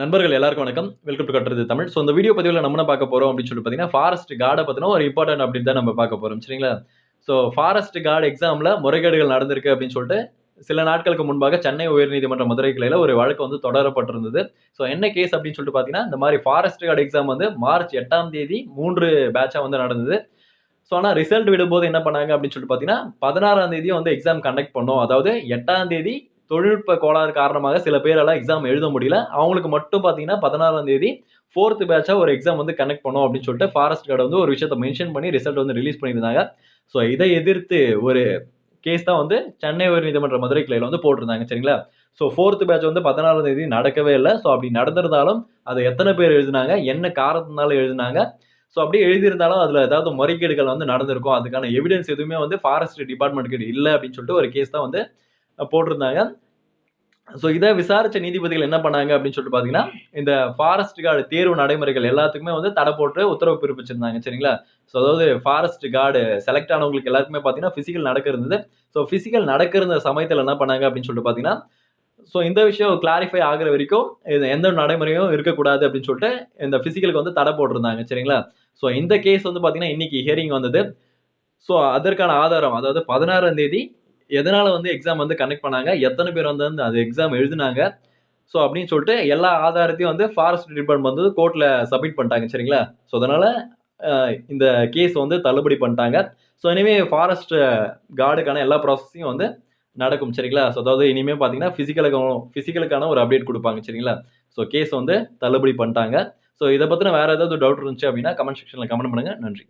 நண்பர்கள் எல்லாருக்கும் வணக்கம். வெல்கம் டு கட்டுறது தமிழ். ஸோ இந்த வீடியோ பதிவில் நம்ம என்ன பார்க்க போகிறோம் அப்படின்னு சொல்லி பார்த்தீங்கன்னா ஃபாரஸ்ட் கார்டை பற்றின ஒரு இம்பார்ட்டன்ட் அப்டேட் தான் நம்ம பார்க்க போகிறோம் சரிங்களா? ஸோ ஃபாரஸ்ட் கார்டு எக்ஸாமில் முறைகேடுகள் நடந்திருக்கு அப்படின்னு சொல்லிட்டு சில நாட்களுக்கு முன்பாக சென்னை உயர்நீதிமன்ற மதுரை கிளையில் ஒரு வழக்கு வந்து தொடரப்பட்டிருந்தது. ஸோ என்ன கேஸ் அப்படின்னு சொல்லிட்டு பார்த்தீங்கன்னா இந்த மாதிரி ஃபாரஸ்ட் கார்டு எக்ஸாம் வந்து மார்ச் எட்டாம் தேதி மூன்று பேட்சாக வந்து நடந்தது. ஸோ ஆனால் ரிசல்ட் விடும்போது என்ன பண்ணாங்க அப்படின்னு சொல்லிட்டு பார்த்தீங்கன்னா பதினாறாம் தேதியும் வந்து எக்ஸாம் கண்டக்ட் பண்ணோம். அதாவது எட்டாம் தேதி தொழில்நுட்ப கோளாறு காரணமாக சில பேரால் எக்ஸாம் எழுத முடியல. அவங்களுக்கு மட்டும் பார்த்தீங்கன்னா பதினாறாம் தேதி ஃபோர்த் பேட்சாக ஒரு எக்ஸாம் வந்து கனெக்ட் பண்ணோம் அப்படின்னு சொல்லிட்டு ஃபாரஸ்ட் கார்டு வந்து ஒரு விஷயத்தை மென்ஷன் பண்ணி ரிசல்ட் வந்து ரிலீஸ் பண்ணியிருந்தாங்க. ஸோ இதை எதிர்த்து ஒரு கேஸ் தான் வந்து சென்னை உயர்நீதிமன்ற மதுரை கிளையில் வந்து போட்டிருந்தாங்க. சரிங்களா? ஸோ ஃபோர்த்து பேட்ச் வந்து பதினாறாம் தேதி நடக்கவே இல்லை. ஸோ அப்படி நடந்திருந்தாலும் அதை எத்தனை பேர் எழுதினாங்க? என்ன காரணத்தினால எழுதினாங்க? ஸோ அப்படியே எழுதியிருந்தாலும் அதில் ஏதாவது முறைகேடுகள் வந்து நடந்திருக்கும். அதுக்கான எவிடன்ஸ் எதுவுமே வந்து ஃபாரஸ்ட் டிபார்ட்மெண்ட் கிட்ட இல்லை அப்படின்னு சொல்லிட்டு ஒரு கேஸ் தான் வந்து போட்டிருந்தாங்க. ஸோ இதை விசாரிச்ச நீதிபதிகள் என்ன பண்ணாங்க அப்படின்னு சொல்லிட்டு பார்த்தீங்கன்னா இந்த ஃபாரஸ்ட் கார்டு தேர்வு நடைமுறைகள் எல்லாத்துக்குமே வந்து தடை போட்டு உத்தரவு பிறப்பிச்சிருந்தாங்க. சரிங்களா? ஸோ அதாவது ஃபாரஸ்ட் கார்டு செலக்ட் ஆனவங்களுக்கு எல்லாருக்குமே பார்த்தீங்கன்னா ஃபிசிக்கல் நடக்க இருந்தது ஸோ ஃபிசிக்கல் நடக்க இருந்த சமயத்தில் என்ன பண்ணாங்க அப்படின்னு சொல்லிட்டு பார்த்தீங்கன்னா ஸோ இந்த விஷயம் கிளாரிஃபை ஆகுற வரைக்கும் இது எந்த நடைமுறையும் இருக்கக்கூடாது அப்படின்னு சொல்லிட்டு இந்த ஃபிசிக்கலுக்கு வந்து தடை போட்டிருந்தாங்க. சரிங்களா? ஸோ இந்த கேஸ் வந்து பார்த்தீங்கன்னா இன்னைக்கு ஹியரிங் வந்தது. ஸோ அதற்கான ஆதாரம் அதாவது பதினாறாம் தேதி எதனால வந்து எக்ஸாம் வந்து கனெக்ட் பண்ணாங்க? எத்தனை பேர் வந்து அது எக்ஸாம் எழுதினாங்க. ஸோ அப்படின்னு சொல்லிட்டு எல்லா ஆதாரத்தையும் வந்து ஃபாரஸ்ட் டிபார்ட்மெண்ட் வந்து கோர்ட்டில் சப்மிட் பண்ணிட்டாங்க சரிங்களா? ஸோ அதனால் இந்த கேஸ் வந்து தள்ளுபடி பண்ணிட்டாங்க. ஸோ இனிமே ஃபாரஸ்ட் கார்டுக்கான எல்லா ப்ராசஸையும் வந்து நடக்கும் சரிங்களா? ஸோ அதாவது இனிமேல் பார்த்தீங்கன்னா ஃபிசிக்கலுக்கு ஃபிசிக்கலுக்கான ஒரு அப்டேட் கொடுப்பாங்க சரிங்களா? ஸோ கேஸ் வந்து தள்ளுபடி பண்ணிட்டாங்க. ஸோ இதை பற்றின வேறு ஏதாவது டவுட் இருந்துச்சு அப்படின்னா கமெண்ட் செக்ஷனில் கமெண்ட் பண்ணுங்கள் நன்றி.